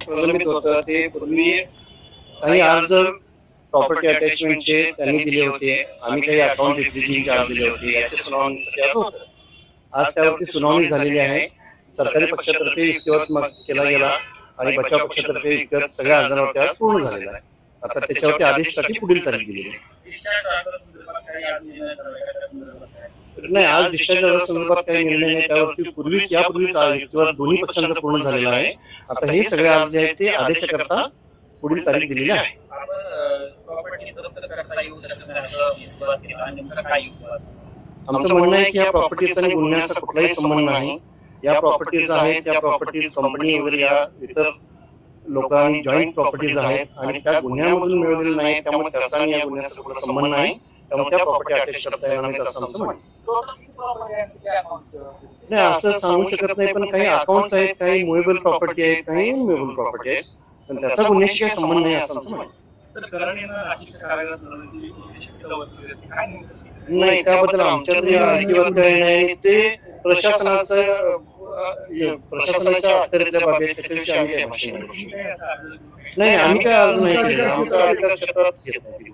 प्रलंबित होतं ते पूर्वी काही अर्ज प्रॉपर्टी अटॅचमेंटचे त्यांनी दिले होते. आम्ही काही अकाउंट रिफ्युजिंग चार्ज दिले होते. याच्या सुनावणीसाठी आज होतं. आज त्यावरती सुनावणी झालेली आहे. सरकारी पक्षातर्फे युक्तिवाद केला गेला आणि बचाव पक्षातर्फे युक्तिवाद सगळ्या अर्जांवरती आज पूर्ण झालेला आहे. आता त्याच्यावरती आदेशसाठी पुढील तारीख दिलेली आहे. नाही आज डिस्चार्ज संदर्भात काही निर्णय नाही त्यावरती पूर्वीच यापूर्वीच युक्तिवाद दोन्ही पक्षांचा पूर्ण झालेला आहे. आता हे सगळे अर्ज जे आहेत ते आदेशाकरता पुढील तारीख दिलेली आहे. आमचं म्हणणं आहे की या प्रॉपर्टीचा आणि गुन्ह्याचा कुठलाही संबंध नाही. या प्रॉपर्टीज आहेत त्या प्रॉपर्टीज कंपनी वगैरे या इतर लोकांनी जॉईंट प्रॉपर्टीज आहेत आणि त्या गुन्ह्यामधून मिळवलेल्या नाही त्यामुळे त्याचा आणि या गुन्ह्याचा कुठला संबंध नाही. त्यामुळे त्या प्रॉपर्टी अटॅच करता येणार नाहीत असं आमचं म्हणणं. आहे. आहे नाही असं सांगू शकत नाही पण काही अकाउंट्स आहेत काही मुवेबल प्रॉपर्टी आहेत काही इनमुवेबल प्रॉपर्टी आहेत. पण त्याचा गुन्ह्याशी काही संबंध नाही असं आमचं म्हणणं. आहे. नाही त्याबद्दल आमच्या तरी अजिबात काही नाही. ते प्रशासनाचं प्रशासनाच्या अखत्यारीतल्या बाबी आहेत त्याच्याविषयी आम्ही काही भाषण नाही नाही आम्ही काय अर्ज नाही केलेला आमचा अधिकार क्षेत्रात येत नाही.